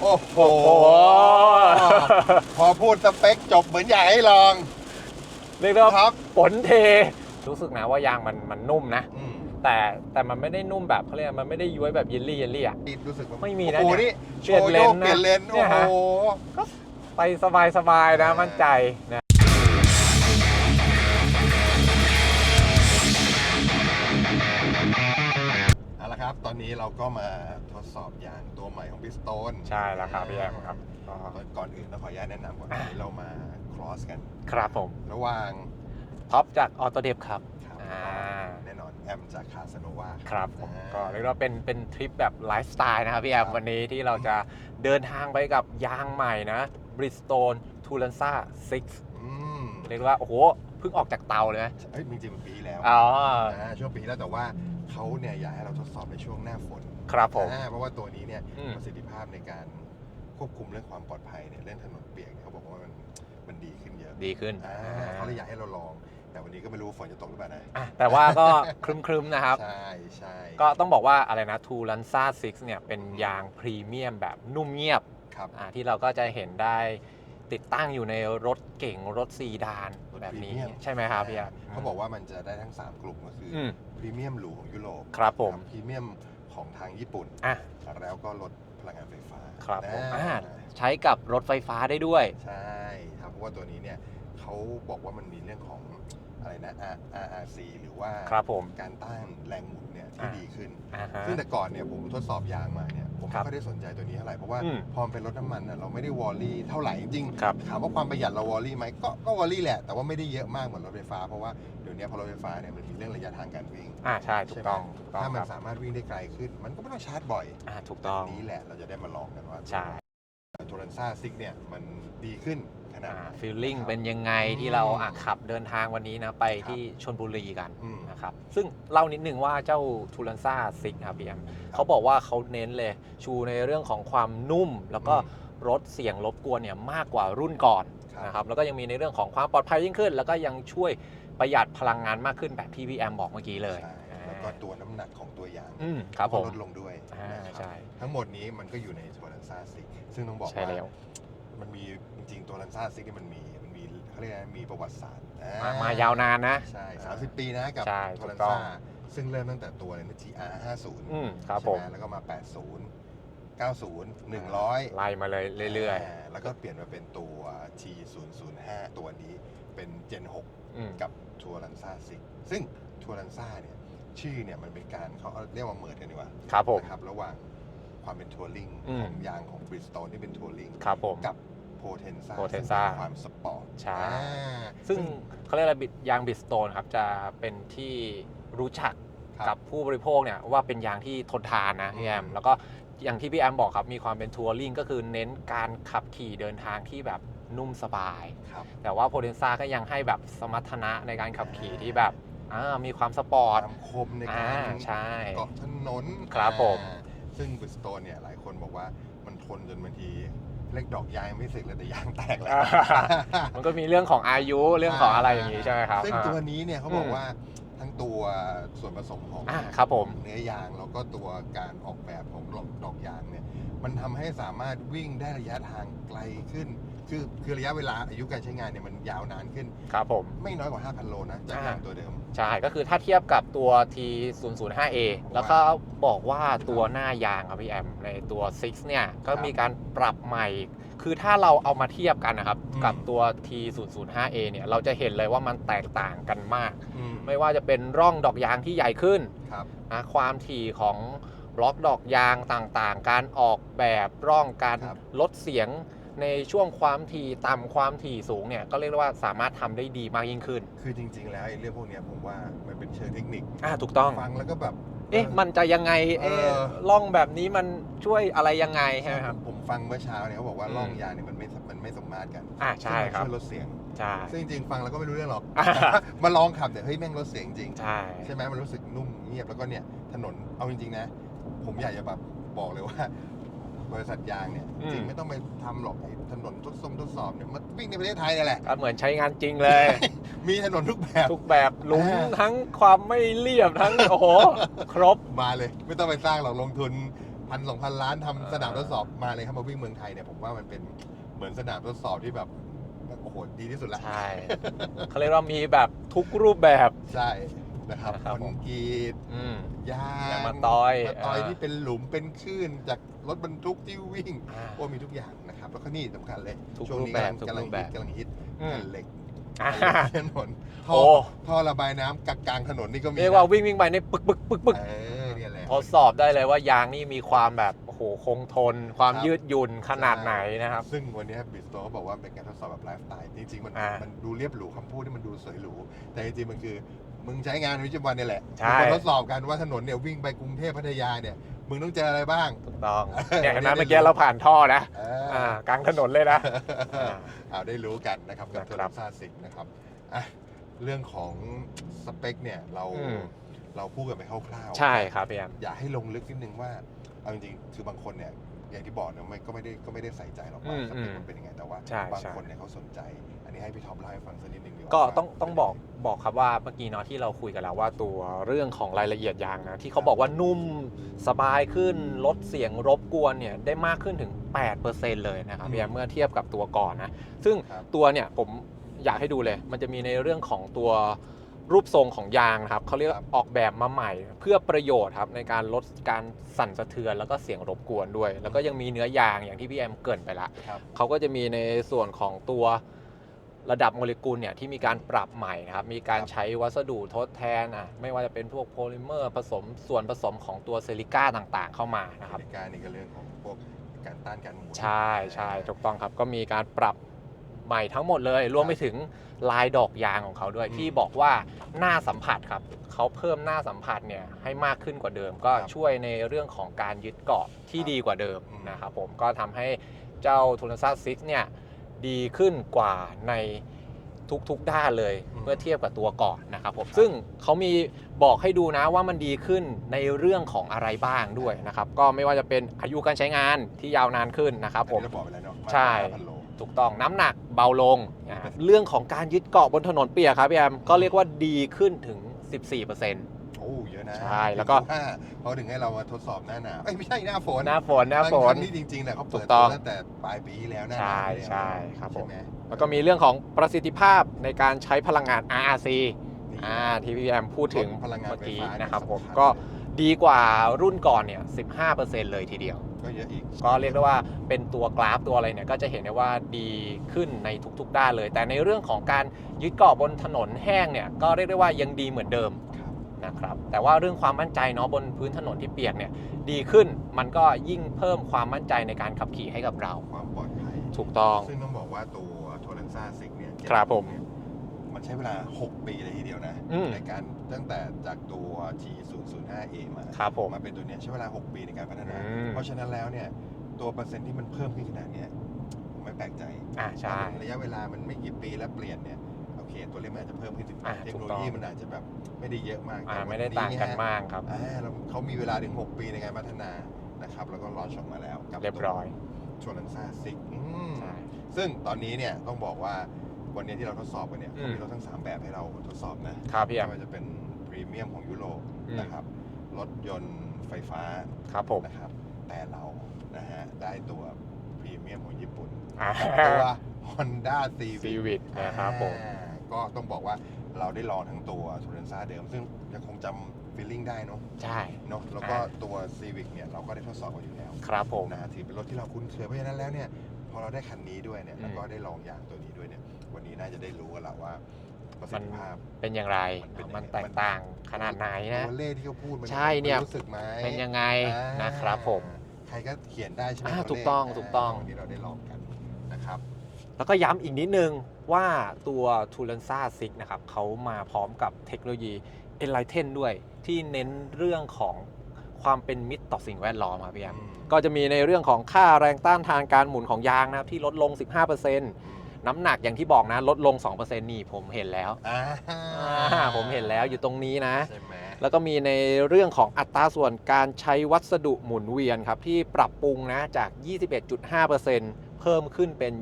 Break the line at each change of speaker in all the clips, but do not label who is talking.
โอ้โห
โอ้โห
พอพูดสเปคจบเหมือนอยากให้ลอง
เรียกได้ว่า
ครับ
ฝนเท รู้สึกนะว่ายางมันมันนุ่มนะ
อืม
แต่แต่มันไม่ได้นุ่มแบบเขาเรียกมันไม่ได้ย้วยแบบเยลลี่เยลลี่อะ
นี่รู้สึกว่า
ไม่มีนะ
โอ้โห
เนี่
นี่
ย
โช
เปลี่ยน
ว์
เล
โย
น
ก
ส์นะ
เปลี่ยนเลน
เนี่
โอ้
ย
โห
ฮะ ไปสบายสบายๆนะ
เออ
มั่นใจนะ
ตอนนี้เราก็มาทดสอบยางตัวใหม่ของพิสโตน
ใช่แล้วครับพี่แอมครับก็
ก่อนอื่นเราขออนุญาตแนะนำก่อน
อะ
วันนี้เรามาครอสกัน
ครับผม
ระหว่าง
ท็อปจากออโตเดฟครับ
ครับ
อ่า
แน่นอนแอมจากคาสโนวา
ครับผม
อ่า
ก็เรียกว่าเป็นเป็นทริปแบบไลฟ์สไตล์นะครับพี่แอ
ค
ม
รับ
วันนี้ที่เราจะเดินทางไปกับยางใหม่นะ Bridgestone t u l a n z a 6
อืม
เรียกว่า โอ้โห เพิ่งออกจากเตาเลยนะ
เอ้ยจริงๆมันปีแล้ว
อ๋อา
ช่วงปีที่แล้วแต่ว่า เขาเนี่ยอยากให้เราทดสอบในช่วงหน้าฝน
ครับผม
อ่าเพราะว่าตัวนี้เนี่ย
อืม
ประสิทธิภาพในการควบคุมเรื่องความปลอดภัยเนี่ยเรื่องถนนเปียกเนี่ยเขาบอกว่ามันมันดีขึ้นเยอะ
ดีขึ้น
อ่าเขาเลยอยากให้เราลอง แต่วันนี้ก็ไม่รู้ฝนจะตกหรือเปล่านะ
อะแต่ว่าก็ ครึมๆนะครับ
ใช่ใช่
ก็ต้องบอกว่าอะไรนะ t u l a n z a 6เนี่ยเป็นยางพรีเมียมแบบนุ่มเงียบ
ครับ
อ่าที่เราก็จะเห็นได้ ติดตั้งอยู่ในรถเก่งรถซีดาน
รถ
แบบนี้
พรีเมียม
ใช่ไหมครับพี่แอม
เขาบอกว่ามันจะได้ทั้ง 3 กลุ่มก็คืออ
อืม
พรีเมียมหรูของยุโรป
ครับผม
พรีเมียมของทางญี่ปุ่น
อะ
แล้วก็รถพลังงานไฟฟ้า
ครับผม
นะ
อ่า ใช้กับรถไฟฟ้าได้ด้วย
ใช่ครับเพราะว่าตัวนี้เนี่ยเขาบอกว่ามันมีเรื่องของ อะไรนะ R- RRC หรือว่า
ครับผม
การต้านแรงหมุนเนี่ยที่
อ่า
ดีขึ้น
อ่าฮะ
ซึ่งแต่ก่อนเนี่ยผมทดสอบยางมาเนี่ยผม
ครับ
ไม่ค่อยได้สนใจตัวนี้เท่าไหร่เพราะว่า
อืม
พอมันเป็นรถน้ำมันน่ะเราไม่ได้วอลลี่เท่าไหร่จริงๆ
ครับ
ถามว่าความประหยัดเราวอลลี่ไหมก็ก็วอลลี่แหละแต่ว่าไม่ได้เยอะมากเหมือนรถไฟฟ้าเพราะว่าเดี๋ยวนี้พอรถไฟฟ้าเนี่ยมันมีเรื่องระยะทางการวิ่ง
อ่าใช่ถูกต้อง
ใช่ไหม
ถูกต้อง
ถ้ามั
คนรับ
สามารถวิ่งได้ไกลขึ้น มันก็ไม่ต้องชาร์จบ่อย
อ่าถูกต้อง
นี้แหละเราจะได้มาลองกันว่า
ใช่
โทรันซ่าซิกเนี่ยมันดีขึ้น ขนาด
อ่า
ไหน
ฟีลลิ่ง
นะครับ
เป็นยังไง
อืม
ที่เราอะขับเดินทางวันนี้นะไป
ครับ
ที่ชนบุรีกัน
อืม
นะครับซึ่งเล่านิดนึงว่าเจ้าทูลันซ่าซิกครับพี่แอมเขาบอกว่าเขาเน้นเลยชูในเรื่องของความนุ่ม แล้วก็
อืม
ลดเสียงรบกวนเนี่ยมากกว่ารุ่นก่อน
ครับ
นะครับแล้วก็ยังมีในเรื่องของความปลอดภัยยิ่งขึ้น แล้วก็ยังช่วยประหยัดพลังงานมากขึ้นแบบที่พี่แอมบอกเมื่อกี้เลย
ใช่แล้วก็ตัวน้ำหนักของตัวยาง
อืมครับผม
ก็ลดลงด้วย
อ่า
นะครับ
ใช่
ทั้งหมดนี้มันก็อยู่ในโทรันซ่าซิกซึ่งต้องบอก
ใช่
ว่า
แล้ว
มันมีจริงๆตัวรันซ่าซิกเนี่ยมันมีมันมีเขาเรียกอะไรมีประวัติศาสตร์
มา
อ่
มายาวนานนะ
ใช่ 30 ปีนะกับ
ใช่
โท
ถู
รั
ก
น
ต้อง
ซ่าซึ่งเริ่มตั้งแต่ตัวเลยนะ GR 50
อืมครับ
ใช่
ผ
ไห
ม
มแล้วก็มา 80 90 100
ไล่มาเลยเรื่อยา
แล้วก็เปลี่ยนมาเป็นตัว T 0 0 5ตัวนี้เป็น Gen
ๆอืม
6กับทัวรันซ่าซิกซึ่งทัวรันซ่าเนี่ยชื่อเนี่ยมันเป็นการเขาเรียกว่าเมิร์ดกันดีกว่า
ครับผม
นะครับระหว่าง ความเป็นทัวริง
อืม
ของยางของบริสโตนที่เป็นทัวริง
ครับผม
กับโพเทนซ่า
Potenza
ความสปอร์ต
ใช่
อ่า
ซึ่งเขาเรียกอะไรบิดยางบิดสโตนครับ จะเป็นที่รู้จัก
ครับ
กับผู้บริโภคเนี่ยว่าเป็นยางที่ทนทานนะพี่แอม
อืม
แล้วก็อย่างที่พี่แอมบอกครับ มีความเป็นทัวริงก็คือเน้นการขับขี่เดินทางที่แบบนุ่มสบาย
ครับ
แต่ว่าโพเทนซ่าก็ยังให้แบบสมรรถนะในการขับขี่ที่แบบอ่ามีความสปอร์ต
ความคมใน
อ่า
การ
ใช่
เกาะถนน
ครับผม
อ่า ซึ่งบริสโตนเนี่ยหลายคนบอกว่ามันทนจนบางทีเล็กดอกยางยังไม่สึกเลยแต่ยางแตกแล้ว
มันก็มีเรื่องของอายุเรื่องของอะไรอย่างนี้ใช่ไหมครับ
ซึ่ง
อ่า
ตัวนี้เนี่ยเขาบอก
อืม
ว่าทั้งตัวส่วนผสมของ
อ่าครับผม
เนื้อยางแล้วก็ตัวการออกแบบของดอกดอกยางเนี่ย มันทำให้สามารถวิ่งได้ระยะทางไกลขึ้น คือคือระยะเวลาอายุการใช้งานเนี่ยมันยาวนานขึ้น
ครับผม
ไม่น้อยกว่า 5,000 โลนะจาก
อ่า
ยางตัวเดิม
ใช่ ก็คือถ้าเทียบกับตัว T 0 0 5 A แล้วก็บอกว่าตัวหน้ายางครับพี่แอม ในตัว 6 เนี่ย ก็มีการปรับใหม่ คือถ้าเราเอามาเทียบกันนะครับ
อืม
กับตัว T 0 0 5 A เนี่ย เราจะเห็นเลยว่ามันแตกต่างกันมาก
อืม
ไม่ว่าจะเป็นร่องดอกยางที่ใหญ่ขึ้น
ครับ
นะความถี่ของบล็อกดอกยางต่างๆ การออกแบบร่องการ
ครับ
ลดเสียง ในช่วงความถี่ต่ำความถี่สูงเนี่ยก็เรียกได้ว่าสามารถทำได้ดีมากยิ่งขึ้น
คือจริง ๆ แล้วไอ้เรื่องพวกเนี้ยผมว่ามันเป็นเชิงเทคนิค
อ่าถูกต้อง
ฟังแล้วก็แบบ
เอ๊ะมันจะยังไงเอ๊ะ
เออ
ล่องแบบนี้มันช่วยอะไรยังไงใช่ไหมครับ
ผมฟังเมื่อเช้าเนี่ยเขาบอกว่า
อืม
ร่องยางเนี่ยมันไม่มันไม่สมมาตรกัน
อ่าใช่ครับ
ซึ่งมันช่วยลดเสียง
ใช่
ซึ่งจริงๆฟังแล้วก็ไม่รู้เรื่องหรอก
อ่า
มาลองขับเนี่ยเฮ้ยแม่งลดเสียงจริง
ใช่
ใช่ไหมมันรู้สึกนุ่มเงียบแล้วก็เนี่ยถนนเอาจริงๆนะ ผมอยากจะแบบบอกเลยว่า บริษัทยางเนี่ยจริงไม่ต้องไปทำหรอกไอ้ถนนทดสอบทดสอบเนี่ยมันวิ่งในประเทศไทยนี่แหละ
ก็เหมือนใช้งานจริงเลย
มีถนนทุกแบบ
ทุกแบบหลุม
อ่า
ทั้งความไม่เรียบทั้ง โอ้โห ครบ
มาเลย ไม่ต้องไปสร้างหรอกลงทุนพันสองพันล้านทำ
เออ
สนามทดสอบมาเลยครับมาวิ่งเมืองไทยเนี่ยผมว่ามันเป็นเหมือนสนามทดสอบที่แบบโอ้โหดีที่สุดละ
ใช่เขาเรียกว่ามีแบบทุกรูปแบบ
ใช่ นะครับ
นะครับ
คอนกรีต
อืม
ยาง
ยางมะตอย
มะตอย
เออ
ที่เป็นหลุมเป็นคลื่นจากรถบรรทุกที่วิ่ง
อ่า
โอ้มีทุกอย่างนะครับ แล้วก็นี่สำคัญเลย
ทุก
ช่วงนี้
รูปแบบ
กำลัง
ทุกรูปแบบ
กำลังฮิต
อืม
แผ่นเหล็ก
อ่า
ถนนท่
โอ้
อท่อระบายน้ำกลางๆถนนนี่ก็มี
เรียกว่า
นะ
วิ่งวิ่งไปนี่ปึกปึกปึกปึก
เออเนี่ยแหละ
ทดสอบได้เลยว่ายางนี่มีความแบบโอ้โหคงทน ความ
ครับ
ยืดหยุ่นขนาดไหนนะครับ
ซึ่งวันนี้บิสโตเขาบอกว่าเป็นการทดสอบแบบไลฟ์สไตล์จริงๆ มัน
อ่ามั
มันดูเรียบหรูคำพูดที่มันดูสวยหรู แต่จริงๆ มันคือ มึงใช้งานในวิจำวันเนี่ยแหละ
ใช่
มึงมาทดสอบกันว่าถนนเนี่ยวิ่งไปกรุงเทพพัทยาเนี่ย มึงต้องเจออะไรบ้าง
ถูกต้อง
เออ
เนี่ยเห็นไหม
วันนี้
เมื่อกี้เราผ่านท่อนะ
เออ
อ่า กลางถนนเลยนะอ่า
เอาได้รู้กันนะครับกับ
นะ
โท
ครั
ร
บ
ซ่าสิกนะครับอะเรื่องของสเปคเนี่ยเรา
อืม
เราพูดกันไปคร่าวๆ
ใช่ครับพี่แอม
อยากให้ลงลึกนิดนึงว่าเอาจริงๆคือบางคนเนี่ยอย่างที่บอกเนี่ยไม่ก็ไม่ได้ก็ไม่ได้ใส่ใจหรอกว่า
อืม
สเปค
อืม
มันเป็นยังไงแต่ว่า
ใช่
บาง
ใช่
คนเนี่ยเขาสนใจอั นนี้ให้พี่ท็อปเล่าให้ฟังสักนิดนึงดีกว่า
ก็
ว่า
ต้องต้องบอกบอกครับว่าเมื่อกี้เนาะที่เราคุยกันแล้วว่าตัวเรื่องของรายละเอียดยางนะที่เขาบอกว่านุ่มสบายขึ้นลดเสียงรบกวนเนี่ยได้มากขึ้นถึง 8%เลยนะครับพี่แอมเมื่อเทียบกับตัวก่อนนะซึ่ง
ครับ
ตัวเนี่ยผมอยากให้ดูเลย มันจะมีในเรื่องของตัวรูปทรงของยางนะครับเขาเรียกว่าออกแบบมาใหม่ เพื่อประโยชน์ครับในการลดการสั่นสะเทือนแล้วก็เสียงรบกวนด้วย แล้วก็ยังมีเนื้อยางอย่างที่พี่แอมเกรินไปละ
ครับ
เขาก็จะมีในส่วนของตัว ระดับโมเลกุลเนี่ยที่มีการปรับใหม่นะครับ มีการ
ครับ
ใช้วัสดุทดแทนอะไม่ว่าจะเป็นพวกโพลิเมอร์ผสมส่วนผสมของตัวซิลิก้าต่างๆ เข้ามานะครับ
นาฬิกานี่ก็เรื่องของพวกการต้านการหมุน
ใช่ใช่ถูกต้องครับ ก็มีการปรับใหม่ทั้งหมดเลย รวมไปถึงลายดอกยางของเขาด้วย
อืม
ที่บอกว่าหน้าสัมผัสครับเขาเพิ่มหน้าสัมผัสเนี่ยให้มากขึ้นกว่าเดิม ก็
ครับ
ช่วยในเรื่องของการยึดเกาะที่
ครับ
ดีกว่าเดิม
อืม
นะครับผมก็ทำให้เจ้าทูนซ่าซิกเนี่ย ดีขึ้นกว่าในทุกๆด้านเลย
อืม
เมื่อเทียบกับตัวก่อนนะครับผม
ครับ
ซึ่งเขามีบอกให้ดูนะว่ามันดีขึ้นในเรื่องของอะไรบ้างด้วยนะครับก็ไม่ว่าจะเป็นอายุการใช้งานที่ยาวนานขึ้นนะครับผม
อันนี้เราบอกไปแล้วเนาะ
ใช่
พันโล
ถูกต้องน้ำหนักเบาลงอ่าเรื่องของการยึดเกาะบนถนนเปียกครับพี่แอมก็เรียกว่าดีขึ้นถึง 14%
โอ้เยอะนะ
ใช่แล้วก็
ห้าเขาถึงให้เรามาทดสอบหน้าหนาวเอ้ยไม่ใช่หน้าฝน
หน้าฝนหน้าฝ
บง
น
คันี่จริงๆเนี่ยเขาเปิ
ถู
ด
กต้
ตั
อ
ว
ง
ตั้งแต่ปลายปีที่แล้วหน้าห
ใช่
นาวแล้ว
ใช่ครับผม
ใช่ไหม
แล้วก็มีเรื่องของประสิทธิภาพในการใช้พลังงาน RRC
นี่
อ่าที่พี่แอมพูดถึง
ลดพลังงาน
เมื่อกี้
ไฟฟ้าเนี่ย
นะครับผม
สำคัญ
ก็
เลย
ดีกว่ารุ่นก่อนเนี่ย 15%เลยทีเดียว
ก็เยอะอีก
ก็เรียกได้ว่าเป็นตัวกราฟตัวอะไรเนี่ยก็จะเห็นได้ว่าดีขึ้นในทุกๆด้านเลย แต่ในเรื่องของการยึดเกาะบนถนนแห้งเนี่ยก็เรียกได้ว่ายังดีเหมือนเดิม
ครับ
นะครับแต่ว่าเรื่องความมั่นใจเนาะบนพื้นถนนที่เปียกเนี่ยดีขึ้นมันก็ยิ่งเพิ่มความมั่นใจในการขับขี่ให้กับเรา
ความปลอดภัย
ถูกต้อง
ซึ่งต้องบอกว่าตัวโทเลนซ่าซิกเนี่ย
ครับผม
มันใช้เวลา 6 ปีเลยทีเดียวนะ
อืม
ในการตั้งแต่จากตัว G005A มา
ครับผม
มาเป็นตัวเนี้ยใช้เวลา 6 ปีในการพัฒนา
อืม
เพราะฉะนั้นแล้วเนี่ยตัวเปอร์เซ็นต์ที่มันเพิ่มขึ้นขนาดเนี้ยผมไม่แปลกใจ
อ่าใช่
ถ้าระยะเวลามันไม่กี่ปีแล้วเปลี่ยนเนี่ยโอ เคตัวเลขมันอาจจะเพิ่มขึ้นถึง
อ่า
เทค
ถู
โน
ก
โล
ต้อง
ยีมันอาจจะแบบไม่ได้เยอะมาก
อ่า
แต่
ไม่ได้
วัน
ต่างกัน
ฮะ
มากครับ
อ่าเราเขามีเวลาถึง 6 ปีในการพัฒนานะครับแล้วก็ลอนชออกมาแล้วกับ
เรียบร้อย
ชวลันซ่าซิก
ใช่
ซึ่งตอนนี้เนี่ยต้องบอกว่าวันนี้ที่เราทดสอบกันเนี่ย
อืม
เขามีรถทั้ง 3 แบบให้เราทดสอบนะครับ
พี่แอม
ไม่ว่าจะเป็นพรีเมียมของยุโรป
อืม
นะครับรถยนต์ไฟฟ้า
ครับผม
นะครับแต่เรานะฮะได้ตัวพรีเมียมของญี่ปุ่น
อ่า
ตัว Honda Civic
Civic นะครับผม
อ่า ก็ต้องบอกว่าเราได้ลองทั้งตัวทูเรนซ่าเดิม ซึ่งยังคงจำฟีลลิ่งได้เนอะ
ใช่
เนอะแล้วก็
อ่า
ตัว Civic เนี่ยเราก็ได้ทดสอบกันอยู่แล้ว
ครับผม
นะฮะถือเป็นรถที่เราคุ้นเคยเพราะฉะนั้นแล้วเนี่ยพอเราได้คันนี้ด้วยเนี่ย
อืม
แล้วก็ได้ลองยางตัวนี้ด้วยเนี่ยวันนี้น่าจะได้รู้กันละว่าประสิทธิภาพ
เป็นอย่างไร
มันเป็นยังไง
มันแตกต่างขนาดไหนนะ
ตัวเลขที่เขาพูดมัน
ใช่เนี่ย
รู้สึกไหม
เป็นยังไง
อ่า
นะครับผม
ใครก็เขียนได้ใช่ไหม
อ่า
ตัวเลข
ถูกต้องถูกต้อง
วันนี้เราได้ลองกันนะครับ
แล้วก็ย้ำอีกนิดนึง ว่าตัว t u l a n z a 6นะครับเขามาพร้อมกับเทคโนโลยี Enlighten ด้วย ที่เน้นเรื่องของความเป็นมิตรต่อสิ่งแวดล้อมครับพี่แอม
อืม
ก็จะมีในเรื่องของค่าแรงต้านทานการหมุนของยางนะครับที่ลดลง 15%น้ำหนักอย่างที่บอกนะลดลง 2%นี่ผมเห็นแล้ว
อ่า
อ่าผมเห็นแล้วอยู่ตรงนี้นะ
ใช่ไหม
แล้วก็มีในเรื่องของอัตราส่วนการใช้วัสดุหมุนเวียนครับที่ปรับปรุงนะจาก 21.5%เพิ่มขึ้นเป็น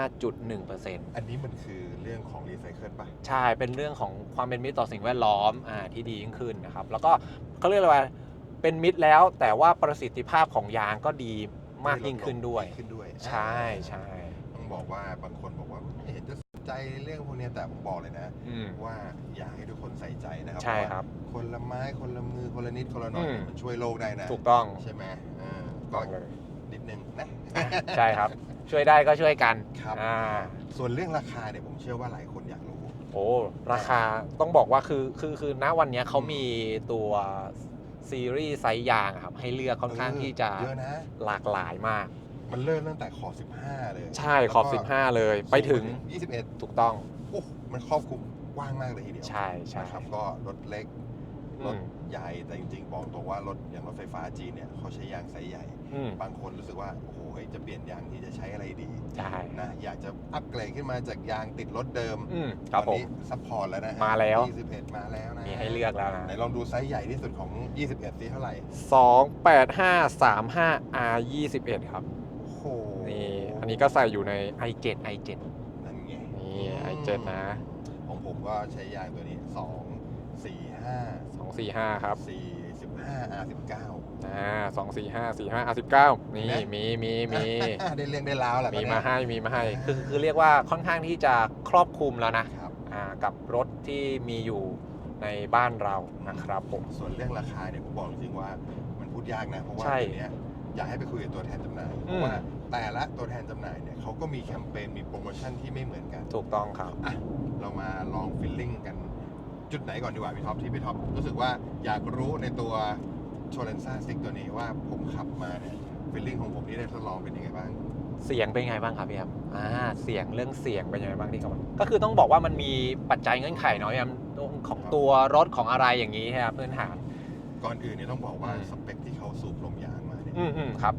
25.1%
อันนี้มันคือเรื่องของรีไซเคิลป่ะ
ใช่ เป็นเรื่องของความเป็นมิตรต่อสิ่งแวดล้อมอ่าที่ดียิ่งขึ้นนะครับ แล้วก็เขาเรียกอะไรว่าเป็นมิตรแล้วแต่ว่าประสิทธิภาพของยางก็ดีมากยิ่งขึ้นด้วย
ขึ้นด้วย
ใช่ใช่
ต้องบอกว่าบางคนบอกว่าไม่เห็นจะสนใจเรื่องพวกเนี้ยแต่ผมบอกเลยนะ
อืม
ว่าอยากให้ทุกคนใส่ใจนะครั
ใช่ครับ
เพาะว่าคนละไม้คนละมือคนละนิดคนละหน่อย
อืม
มันช่วยโลกได้นะ
ถูกต้อง
ใช่ไหมเออ
ถูก
ก็
ต้องเลย
นิดนึงนะ
อะใช่ครับ ช่วยได้ก็ช่วยกัน
ครับ
อ่า
ส่วนเรื่องราคาเนี่ยผมเชื่อว่าหลายคนอยากรู้
โอ้ราคาต้องบอกว่าคือคือคือณวันเนี้ยเขามีตัวซีรีส์ไซส์ยางอะครับให้เลือกค่อนข้าง
เออ
ที่จะ
เยอะนะ
หลากหลายมาก
มันเริ่มตั้งแต่ขอบ 15 เลย
ใช่ขอบ
แล้วก็
15 เลยไปถึง
21
ถูกต้อง
โอ้มันครอบคลุมกว้างมากเลยทีเดียว
ใช่ใช่
นะครับก็รถเล็ก
อืม
รถใหญ่แต่จริงๆบอกตรงว่ารถอย่างรถไฟฟ้าจีนเนี่ยเขาใช้ยางไซส์ใหญ่
อืม
บางคนรู้สึกว่าโอ้โหเฮ้ยจะเปลี่ยนยางที่จะใช้อะไรดี
ใช่
นะอยากจะอัปเกรดขึ้นมาจากยางติดรถเดิม
อืมค
ต
รับ
อน
ผม
นี้ซัพพอร์ตแล้วนะฮะ
มาแล้ว
21 มาแล้วนะ
มีให้เลือกแล้วนะ
ไหนลองดูไซส์ใหญ่ที่สุดของ 21สิเท่าไหร่
28535 R 21ครับ
โอ้โห
นี่ อันนี้ก็ใส่อยู่ใน i7 i7
นั่นไง
นี่ i7 นะ
ของผมก็ใช้ยางตัวนี้ 2 4 5
245ครับ
45 R19
อ่า245 45 R19 นี่
เห็นไหม
มีมีมี
ได้เรื่องได้ราวแหละ
มี
ตอนเนี้ย
มาให้มีมาให้
อ่า
คือคือเรียกว่าค่อนข้างที่จะครอบคลุมแล้วนะ
ครับ
อ่ากับรถที่มีอยู่ในบ้านเรานะครับผม
ส่วนเรื่องราคาเนี่ยผมบอกจริงๆว่ามันพูดยากนะเพราะว่า
ใช่
เดี๋ยวนี้อยากให้ไปคุยกับตัวแทนจำหน่ายเพ
อืม
ราะว่าแต่ละตัวแทนจำหน่ายเนี่ยเขาก็มีแคมเปญมีโปรโมชั่นที่ไม่เหมือนกัน
ถูกต้องครับ
อะเรามาลองฟิลลิ่งกัน จุดไหนก่อนดีกว่าพี่ท็อปที่พี่ท็อปรู้สึกว่าอยากรู้ในตัวโชเลนซ่าซิกตัวนี้ว่าผมขับมาเนี่ยฟิลลิ่งของผมที่ได้ทดลองเป็นยังไงบ้าง
เสียงเป็นไงบ้างครับพี่แอมอ่าเสียงเรื่องเสียงเป็นยังไงบ้างที่เขาก็คือต้องบอกว่ามันมีปัจจัยเงื่อนไขเนาะพี่แอมตรงของตัวรถของอะไรอย่างนี้ครับพื้นฐาน
ก่อนอื่นเนี่ยต้องบอกว่า
อืม
สเปคที่เขาสูบลมยางมาเนี่ย
อืมอืมครับ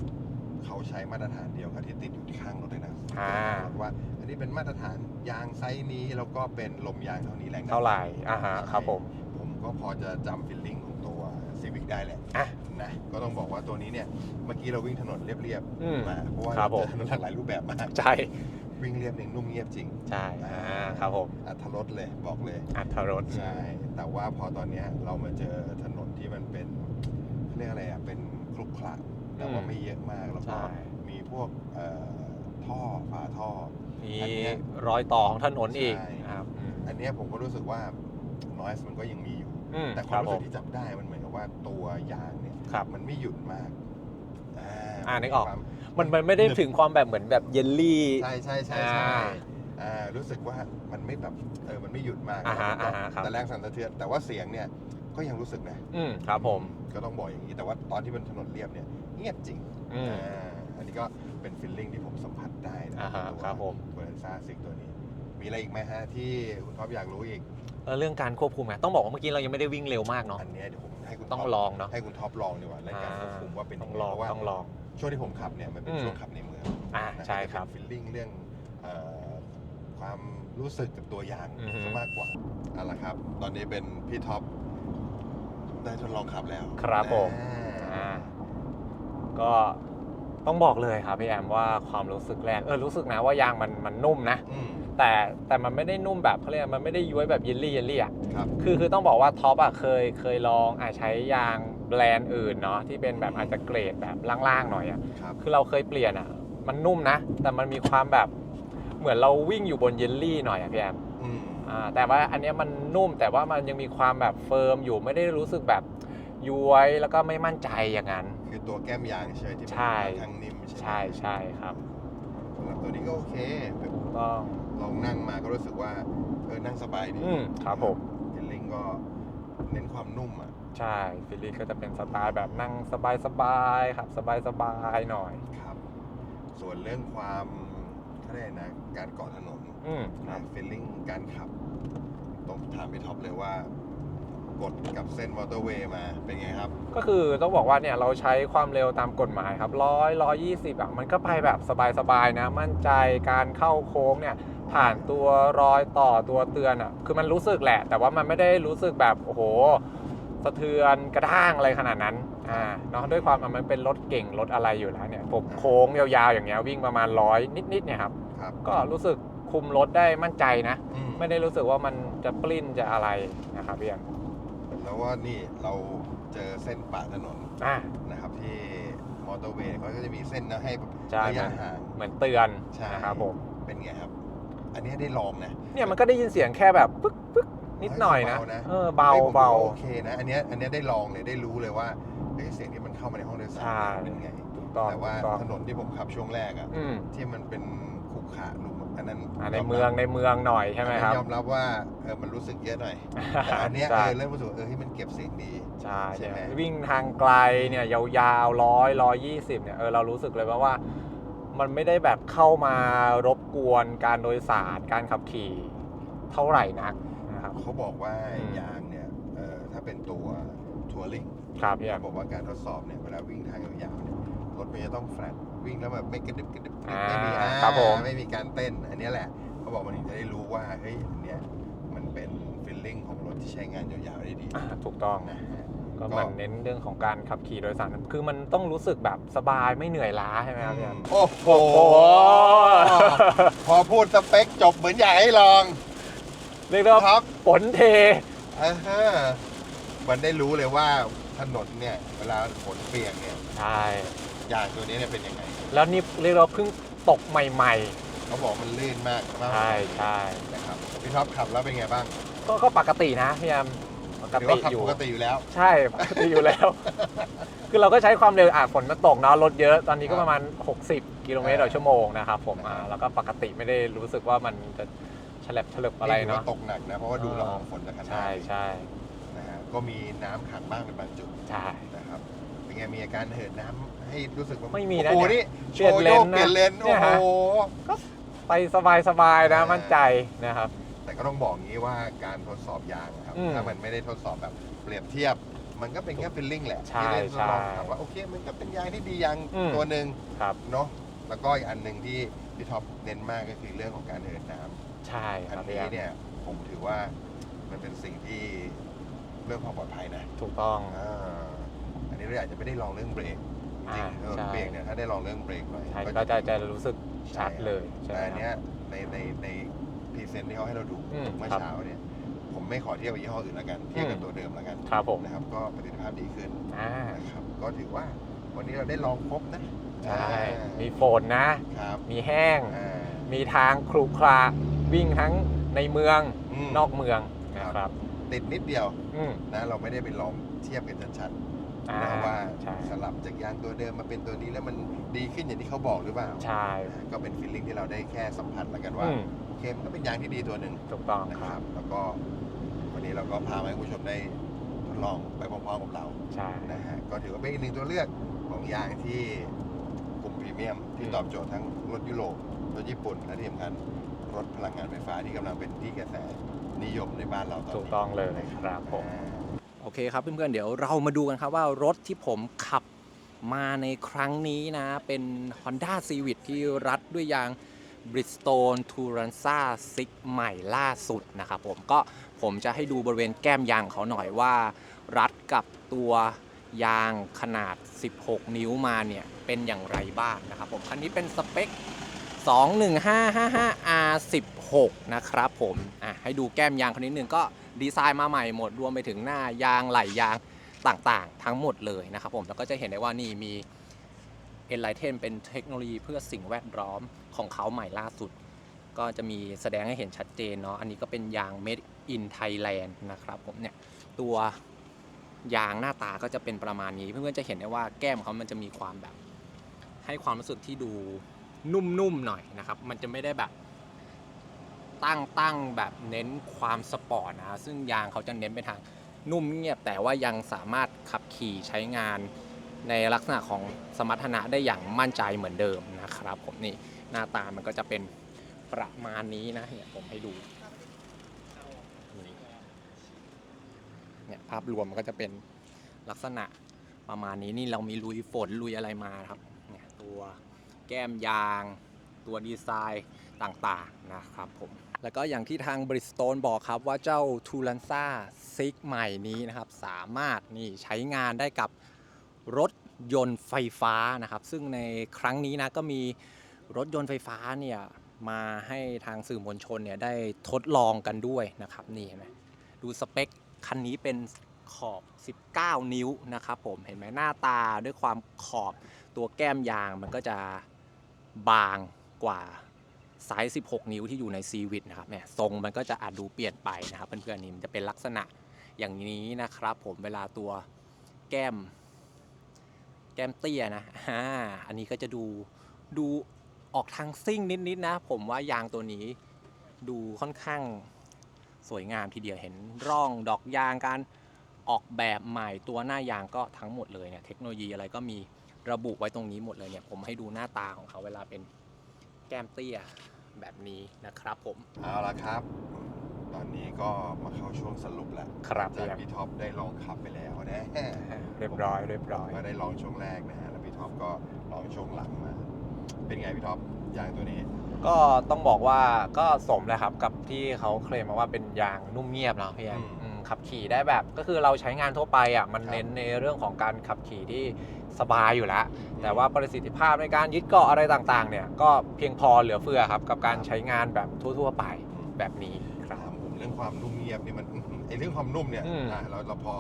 เขาใช้มาตรฐานเดียวกับที่ติดอยู่ที่ข้างรถเลยนะ
อ่า
ว่า อันนี้เป็นมาตรฐานยางไซส์นี้แล้วก็เป็นลมยางเท่านี้แรงดัน
เท่าไหร่อ่าฮะครับผม
ผมก็พอจะจำฟิลลิ่งของตัวซีวิกได้แหละ
อะ
นะก็ต้องบอกว่าตัวนี้เนี่ยเมื่อกี้เราวิ่งถนนเรียบ
อืม
ๆมาเพราะว่า
ครับผม
เจอถนนหลากหลายรูปแบบมาก
ใช่
วิ่งเรียบเนี่ยนุ่มเงียบจริง
ใช่อ่าครับผม
อัธรสเลยบอกเลย
อัตรถ
ใช่ แต่ว่าพอตอนเนี้ยเรามาเจอถนนที่มันเป็นเขาเรียกอะไรอะ เป็นคลุกคลักแต่ว่าไม่เยอะมาก แล้วก็
ใช่
มีพวกเอ่อ ท่อฝาท่อ
มี
อันเนี้ย
รอยต่อของถนนอีก
ใช่
ครับอืม
อันเนี้ยผมก็รู้สึกว่า noise มันก็ยังมีอยู่
อืม
แต่ค
ควารั
ม
บ
รู้
ผ
สึก
ม
ที่จับได้มันเหมือนกับว่าตัวยางเนี่ย
ครับ
มันไม่หยุ่นมากอ่า
อ่านึกออก
ความ
มันมันไม่ได้ถึงความแบบเหมือนแบบเยลลี่
ใช่ใช่ใช่ใช่
อ่า
อ่ารู้สึกว่ามันไม่แบบเออมันไม่หยุดมาก
อ่าฮะ
แล้วก็
อ่าฮะครับ
แต่แรงสั่นสะเทือนแต่ว่าเสียงเนี่ยก็ยังรู้สึกนะ
อืมครับผม
ก็ต้องบอกอย่างนี้แต่ว่าตอนที่เป็นถนนเรียบเนี่ยเงียบจริง
อืม
อ่าอั นนี้ก็เป็นฟิลลิ่งที่ผมสัมผัสได้นะ
อ่าฮะ
ตัว
ครับผม
เบอร์ซ่าซิกตัวนี้ มีอะไรอีกไหมฮะที่คุณท็อปอยากรู้อีก
เออเรื่องการควบคุมไงต้องบอกว่าเมื่อกี้เรายังไม่ได้วิ่งเร็วมากเนาะ
อันเนี้ยเดี๋ยวผมให้คุณ
ต้อง
ท็ป
ลองเนาะ
ให้คุณท็อปลองดีกว่าในการควบคุมว่าเป็น
ต้
ยั
อง
งไง
ลอง
เพราะว่า
ต้องลอง
ช่วงที่ผมขับเนี่ยมันเป็น
อืม
ช่วงขับในเมือง
อ่าใช่ครับ
ฟิลลิ่งเรื่องเอ่อความรู้สึกกับตัวยาง
อือฮึ
ซะมากกว่าเอาละครับ ตอนนี้เป็นพี่ท็อปได้ทดลองขับแล้ว
ครับผม
อ่า
อ่าก็ ต้องบอกเลยครับพี่แอมว่าความรู้สึกแรกเออรู้สึกนะว่ายางมันมันนุ่มนะ
อืม
แต่แต่มันไม่ได้นุ่มแบบเขาเรียกมันไม่ได้ย้วยแบบเยลลี่เยลลี่อะ
ครับ
คือคือต้องบอกว่าท็อปอะเคยเคยลองอะใช้ยางแบรนด์อื่นเนาะที่เป็นแบบอาจจะเกรดแบบล่างๆหน่อยอะ
ครับ
คือเราเคยเปลี่ยนอะมันนุ่มนะ แต่มันมีความแบบเหมือนเราวิ่งอยู่บนเยลลี่หน่อยอะพี่แอม
อืม
อ่าแต่ว่าอันเนี้ยมันนุ่มแต่ว่ามันยังมีความแบบเฟิร์มอยู่ไม่ได้รู้สึกแบบ ย้วยแล้วก็ไม่มั่นใจอย่างนั้น
คือตัวแก้มยางใช่ไหมที่มัน
ใช่
ค่อนข้างนิ่มใช่ไหม
ใช่ใช่ครับ
สำหรับตัวนี้ก็โอเคแบบ
ก็
ลองนั่งมาก็รู้สึกว่าเออนั่งสบายดี
อืมครับผม
ฟิลลิ่งก็เน้นความนุ่มอะ
ใช่ฟิลลี่ก็จะเป็นสไตล์แบบนั่งสบายๆครับ สบายๆหน่อย
ครับ ส่วนเรื่องความเขาเรียกอะไรนะการเกาะถนน
อืมครั
นะ
บ
ฟีลลิ่งการขับ ต้องถามพี่ท็อปเลยว่า กดกับเส้นมอเตอร์เวย์มาเป็นไงครับ
ก็คือต้องบอกว่าเนี่ยเราใช้ความเร็วตามกฎหมายครับร้อยร้อยยี่สิบอะมันก็ไปแบบสบายๆนะ มั่นใจการเข้าโค้งเนี่ยผ่านตัวรอยต่อตัวเตือนอะคือมันรู้สึกแหละ แต่ว่ามันไม่ได้รู้สึกแบบโอ้โหสะเทือนกระด้างอะไรขนาดนั้นอ่าเนาะด้วยความมันเป็นรถเก่งรถอะไรอยู่แล้วเนี่ยผมโค้งยาวๆอย่างเงี้ยวิ่งประมาณร้อยนิดๆเนี่ยครับ
ครับ
ก็รู้สึกคุมรถได้มั่นใจนะ
อืม
ไม่ได้รู้สึกว่ามันจะปลิ้นจะอะไรนะครับพี่แอม
แล้วว่านี่เราเจอเส้นปะถนน
อะ
นะครับที่มอเตอร์เวย์เขาก็จะมีเส้นนะให้
ใช่
ระยะห่าง
เหมือนเตือน
ใช่
นะครับผม
เป็นไงครับ อันนี้ได้ลองนะ
เนี่ยมันก็ได้ยินเสียงแค่แบบปึ๊กปึ๊กนิดหน่อยนะ
เบานะ
เออเบา
ฮ้ยผม
เบา
ว่โอเคนะ อันเนี้ยอันเนี้ยได้ลองเลยได้รู้เลยว่าเฮ้ยเสียงที่มันเข้ามาในห้องโดยสาร
ใช่
เป็นไง
ถูกต้อง
แต่ว่า
ถูกต้อง
ถนนที่ผมขับช่วงแรกอะ
อืม
ที่มันเป็นขรุขระหลุม อันนั้น
อะใน
ยรับ
เมืองในเมืองหน่อยใช่ไหมครับ
ยอมรับว่าเออมันรู้สึกเยอะหน่อยแต่อันเนี้ย
ใช่
เออเริ่มรู้สึกว่าเออที่มันเก็บเสียงดี
ใช่
ใช่ไหม
เนี่ยวิ่งทางไกลเนี่ยยาวๆร้อยร้อยยี่สิบเนี่ยเออเรารู้สึกเลยว่าว่ามันไม่ได้แบบเข้ามารบกวนการโดยสารการขับขี่เท่าไหร่นักนะครับ
เขาบอกว่า
อืม
ยางเนี่ยเออถ้าเป็นตัวทัวริง
ครับพี่แอ
เขา
ม
บอกว่าการทดสอบเนี่ยเวลาวิ่งทางยาวๆเนี่ยรถมันจะต้องแฟลต วิ่งแล้วแบบไม่กระดึบกระดึบกระดึบ
อ่า
ไม่มีอ่า
ครับผม
ไม่มีการเต้นอันเนี้ยแหละเขาบอกมันถึงจะได้รู้ว่าเฮ้ยอันเนี้ยมันเป็นฟีลลิ่งของรถที่ใช้งานยาวๆได้ดี
อ่าถูกต้อง
นะฮะ
ก็เหมันเน้นเรื่องของการขับขี่โดยสารคือมันต้องรู้สึกแบบสบายไม่เหนื่อยล้าใช่ไหมครับพี่แอม
โอ้โห
โอ้โห
พอพูดสเปคจบเหมือนอยากให้ลอง
เรียกได้ว่า
ครับ
ฝนเท
อ่าฮะมันได้รู้เลยว่าถนนเนี่ย เวลาฝนเปียกเนี่ย
ใช่
ยางตัวนี้เนี่ยเป็นยังไง
แล้วนี่เรียกได้ว่าเพิ่งตกใหม่
เขาบอกมันลื่นมาก
ๆ
มาก
ใช่ใช่
นะครับพี่ท็อปขับแล้วเป็นไงบ้าง
ก็ก็ปกตินะพี่แอมปก
หรือ
ติ
ว่าขับ
อยู่
ปกติอยู่แล้ว
ใช่ปกติอยู่แล้ว คือเราก็ใช้ความเร็วอะฝนมันตกเนาะรถเยอะตอนนี้ก็ประมาณ 60 กิโลเมตรต่อชั่วโมงนะครับผมอ่าแล้วก็ปกติไม่ได้รู้สึกว่ามันจะฉลับฉลึบอะไร
ถื
เนาะ
ว่าตกหนักนะ เพราะว่าดูละอองฝนจากข้างหน้า
ใช่ใช่
นะฮะก็มีน้ำขังบ้างเป็นบางจุด
ใช่
นะครับเป็นไงมีอาการเหินน้ำ ให้รู้สึกว่า
ไม่มีนะ
โอ้โห
เนี่
นี่
ย
โช
เปลี่ยน
ว์
เล
โย
น
ก
นะ
เปลี่ยนเลน
เนี่
โอ้
ย
โห
ฮะ ไปสบายๆนะ
อ่ามั่
มั่นใจนะครับ
แต่ก็ต้องบอกงี้ว่าการทดสอบยางอะครับ
อืม
ถ้ามันไม่ได้ทดสอบแบบเปรียบเทียบ มันก็เป็นแค่ฟิลลิ่งแหละ
ใช่
ที่ได้ทดลอง
ใช่
ถามว่าโอเค มันก็เป็นยางที่ดียาง
อืม
ตัวหนึ่ง
ครับ
เนาะแล้วก็อีกอันหนึ่งที่พี่ท็อปเน้นมากก็คือเรื่องของการเหินน้ำ
ใช่ค
อัน
รับพี่
นี้
แอม
เนี่ยผมถือว่ามันเป็นสิ่งที่เรื่องความปลอดภัยนะ
ถูกต้อง
อ่าอันนี้เราอาจจะไม่ได้ลองเรื่องเบรก จริง
อ่า
ๆเออ
ใช่
เบรกเนี่ยถ้าได้ลองเรื่องเบรกหน่อย
ใช่
ก็
ก็จะจะรู้สึกชัด
ใช่
เลยใช่ไห
แต่
ม
อัน
ค
เนี้
รับ
ยในในในพรีเซนต์ที่เขาให้เราดู
อืม
เมื่อ
ครับ
เช้าเนี่ยผมไม่ขอเทียบกับยี่ห้ออื่นแล้วกันเทียบกับตัวเดิมแล้วกัน
ครับผม
นะครับก็ประสิทธิภาพดีขึ้น
อ่า
นะครับก็ถือว่าวันนี้เราได้ลองครบนะ
ใช่
อ่า
มีฝนนะ
ครับ
มีแห้ง
อ่า
มีทางครุขระวิ่งทั้งในเมือง
ม
นอกเมืองนะครับ
ติดนิดเดียว
อืม
นะเราไม่ได้ไปลองเทียบกันชัดๆ
อ่า
นะว่า
ใช่
สลับจากยางตัวเดิมมาเป็นตัวนี้แล้วมันดีขึ้นอย่างที่เขาบอกหรือเปล่า
ใช่
นะก็เป็นฟีลลิ่งที่เราได้แค่สัมผัสแล้วกันว่า
อืม
โอเคมันก็เป็นยางที่ดีตัวหนึ่ง
ถูกต้อง
นะ
ค
ค
รั
รับ บ แล้วก็วันนี้เราก็พามาให้คุณผู้ชมได้ทดลองไปพร้อมๆกับเรา
ใช่
นะฮะก็ถือว่าเป็นอีกหนึ่งตัวเลือกของยางที่กลุ่มพรีเมียม ที่
อืม
ตอบโจทย์ทั้งรถยุโรปรถญี่ปุ่นและที่สำคัญรถพลังงานไฟฟ้าที่กำลังเป็นที่กระแสนิยมในบ้านเราตอนนี้
ถูกต้องเลยครับผม
อ่า
โอเคครับเพื่อนๆเดี๋ยวเรามาดูกันครับว่ารถที่ผมขับมาในครั้งนี้นะ เป็น Honda Civic ที่รัดด้วยยาง Bridgestone Turanza 6ใหม่ล่าสุดนะครับผมก็ผมจะให้ดูบริเวณแก้มยางเขาหน่อยว่า รัดกับตัวยางขนาด 16 นิ้วมาเนี่ย เป็นอย่างไรบ้างนะครับผม คันนี้เป็นสเปค 21555R16 นะครับผมอะให้ดูแก้มยางคันนี้หนึ่งก็ ดีไซน์มาใหม่หมดรวมไปถึงหน้ายางไหลยางต่างๆ ทั้งหมดเลยนะครับผมแล้วก็จะเห็นได้ว่านี่มี Enlighten เป็นเทคโนโลยีเพื่อสิ่งแวดล้อมของเขาใหม่ล่าสุด ก็จะมีแสดงให้เห็นชัดเจนเนาะอันนี้ก็เป็นยาง Made in Thailand นะครับผมเนี่ยตัวยางหน้าตาก็จะเป็นประมาณนี้ เพื่อนๆจะเห็นได้ว่าแก้มเขามันจะมีความแบบ ให้ความรู้สึกที่ดูนุ่มๆหน่อยนะครับ มันจะไม่ได้แบบ ตั้งตั้งแบบเน้นความสปอร์ตนะซึ่งยางเขาจะเน้นไปทางนุ่มเงียบแต่ว่ายังสามารถขับขี่ใช้งานในลักษณะของสมรรถนะได้อย่างมั่นใจเหมือนเดิมนะครับ ผมนี่หน้าตามันก็จะเป็นประมาณนี้นะเนี่ยผมให้ดูเนี่ยภาพรวมมันก็จะเป็นลักษณะประมาณนี้นี่เรามีลุยฝนลุยอะไรมาครับเนี่ยตัวแก้มยาง ตัวดีไซน์ต่างๆนะครับผม แล้วก็อย่างที่ทางบริสโตนบอกครับว่าเจ้า t u l a n z a 6ใหม่นี้นะครับ สามารถนี่ใช้งานได้กับรถยนต์ไฟฟ้านะครับ ซึ่งในครั้งนี้นะก็มีรถยนต์ไฟฟ้าเนี่ยมาให้ทางสื่อมวลชนเนี่ยได้ทดลองกันด้วยนะครับนี่เห็นไหมดูสเปคคันนี้เป็น
ขอบ 19 นิ้วนะครับผมเห็นไหมหน้าตาด้วยความขอบตัวแก้มยางมันก็จะบางกว่า ไซส์ 16 นิ้วที่อยู่ใน c ีวิตนะครับเนี่ยทรงมันก็จะอาจดูเปลี่ยนไปนะครับเพื่อนๆนี่มันจะเป็นลักษณะอย่างนี้นะครับ ผมเวลาตัวแก้ม แก้มเตี้ยนะอ่าอันนี้ก็จะดูดูออกทางซิ่งนิดๆนะ ผมว่ายางตัวนี้ดูค่อนข้างสวยงามทีเดียวเห็นร่องดอกยางการออกแบบใหม่ตัวหน้ายางก็ทั้งหมดเลยเนี่ยเทคโนโลยีอะไรก็มีระบุไว้ตรงนี้หมดเลยเนี่ยผมให้ดูหน้าตาของเขาเวลาเป็น แก้มเตี้ยแบบนี้นะครับผม
เอาละครับ ตอนนี้ก็มาเข้าช่วงสรุปแล้ว
ครับ
จาก
พี่แอม
พี่ท็อปได้ลองขับไปแล้วนะ
เรียบร้อยเรียบร้อย
ก็ได้ลองช่วงแรกนะฮะแล้วพี่ท็อปก็ลองช่วงหลังมา เป็นไงพี่ท็อปยางตัวนี้
ก็ต้องบอกว่าก็สมแล้วครับกับที่เขาเคลมมาว่าเป็นยางนุ่มเงียบเนาะพี่แอม
อืม
อืมขับขี่ได้แบบก็คือเราใช้งานทั่วไปอะมัน
ครับ
เน้นในเรื่องของการขับขี่ที่ สบายอยู่แล้ว แต่ว่าประสิทธิภาพในการยึดเกาะอะไรต่างๆ เนี่ย ก็เพียงพอเหลือเฟือครับ กับการใช้งานแบบทั่วๆ ไปแบบนี้ครั
ถา
บ
มผมเรื่องความนุ่มเงียบนี่มันไอเรื่องความนุ่มเนี่ย
อืม
อะเราเราพอ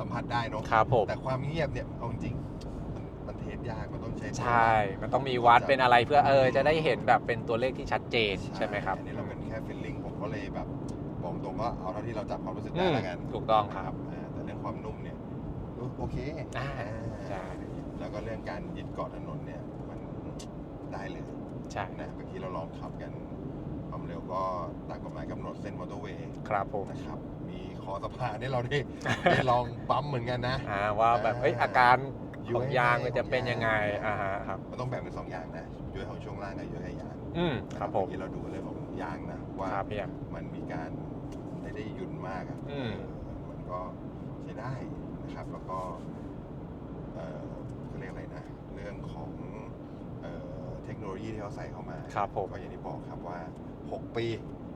สัมผัสได้เนาะ
ครับผม
แต่ความเงียบเนี่ยเอาจริงๆมันมันเทสยากมันต้องใช้
ใช่ มันต้องมีวัดเป็นอะไรเพื่อเออจะได้เห็นแบบเป็นตัวเลขที่ชัดเจนใช่ไหมครับ
อันนี้เราเป็นแค่ฟีลลิ่งผมก็เลยแบบบอกตรงก็เอาเท่าที่เราจับความรู้สึก
อื
ได้
ม
แล้วกัน
ถูกต้องครับ
อ่าแต่เรื่องความนุ่มเนี่ย โอเค
อ่า
อ่า
ใช่
แล้วก็เรื่องการยึดเกาะถนนเนี่ย มันได้เลย
ใช่
นะเมื่อกี้เราลองขับกันความเร็วก็ตามกฎหมายกำหนดเส้นมอเตอร์เวย์
ครับผม
นะครับมีคอสะพานที่เราได้ได้ลองปั๊มเหมือนกันนะ
อ่าว่าแบบเอ้ยอาการของยางมันจะเป็นยังไง
ของยาง
อ่าฮะครับ
มันต้องแบ่งเป็นสองอย่างนะย้อยของช่วงล่างกับย้อยของยาง
อืมครับผม
เอกี้เราดูเรื่องของยางนะว่า
ครับพี่แอม
มันมีการไม่ได้หยุ่นมากอะ
อืม
เออมันก็ใช้ได้ นะครับ แล้วก็เออเขาเรียกอะไรนะ เรื่องของเอ่อเทคโนโลยีที่เขาใส่เข้ามา
ครับผม
ก็อย่างที่บอกครับว่า 6 ปี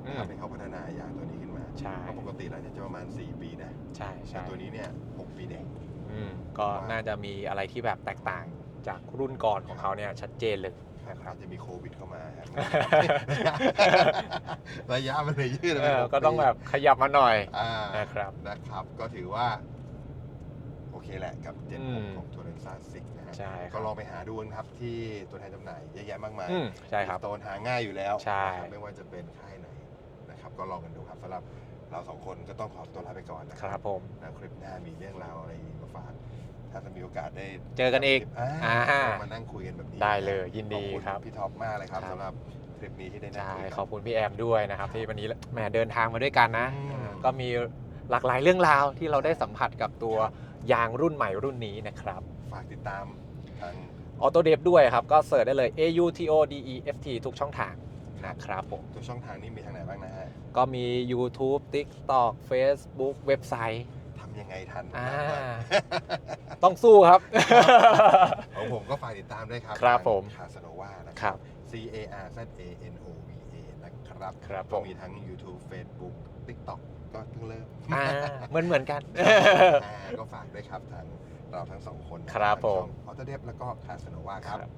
อื
นะ
ม
ครับที่เขาพัฒนายางตัวนี้ขึ้นมา
ใช่
เพราะปกติแล้วเนี่ยจะประมาณ 4 ปีนะ
ใช่
แต่
ใช่
ตัวนี้เนี่ย 6 ปีเด็ก
อืมก็น่าจะมีอะไรที่แบบแตกต่างจากรุ่นก่อนของเขาเนี่ยชัดเจนเลย
นะ
นะ
ค
ค
รั
รั
บบจะมีโควิดเข้ามาครับระยะมันเลยยืด
เอ
ไป
อ
หปี
ก็ต้องแบบขยับมาหน่อย
อ่า
นะครับ
นะครับ ก็ถือว่าโอ เคแหละกับเจน
อืม
ของตัวเรนซ่าซิกนะฮะ
ใช่ครับ
ก็ลองไปหาดูนะครับที่ตัวแทนจำหน่ายเยอะแยะมากมาย
อืมใช่ครับ
โตนหาง่ายอยู่แล้ว
ใช่
นะครับไม่ว่าจะเป็นค่ายไหนนะครับก็ลองกันดูครับสำหรับเราสองคนก็ต้องขอตัวลาไปก่อนนะ
ค
ครั
รั
บบ
ผม
นะคลิปหน้ามีเรื่องราวอะไรมาฝากถ้าจะมีโอกาสได้
เจอกันอีก
อ่า
อ่า
มานั่งคุยกันแบบนี้
ได้เลยยินดี
ขอณ
ครับ
พี่ท็อปมากเลยครับ
ครับ
สำหรับคลิปนี้ที่ได้นั่ง
ใช่
คุยกัน
ขอบคุณพี่แอมด้วยนะครับ ที่วันนี้แหมเดินทางมาด้วยกันนะ
อืม
อ่าก็มีหลากหลายเรื่องราวที่เราได้สัมผัสกับตัว ยางรุ่นใหม่รุ่นนี้นะครับ
ฝากติดตามทาง
ออโตเดฟด้วยครับ ก็เสิร์ชได้เลย A U T O D E F T ทุกช่องทางนะครับผม
ทุกช่องทางนี้มีทางไหนบ้างนะฮะ
ก็มี YouTube TikTok Facebook เว็บไซต์
ทำยังไงทัน
อ่าต้องสู้ครับ
ของผมก็ฝากติดตามด้วยครับ
ครับผม
คาสโนวานะค
ครั
รับ
บ
C A R Z A N O V A นะครับ
ครับ
ก็
ผม
มีทั้ง YouTube Facebook TikTok ก็เพิ่งเริ่ม
อ่าเหมือนเหมือนกัน
อ่าก็ฝากด้วยครับทางเราทั้งสองคน
ครับผม
ออโตเดฟแล้วก็คาสโนวาครับ
ครับ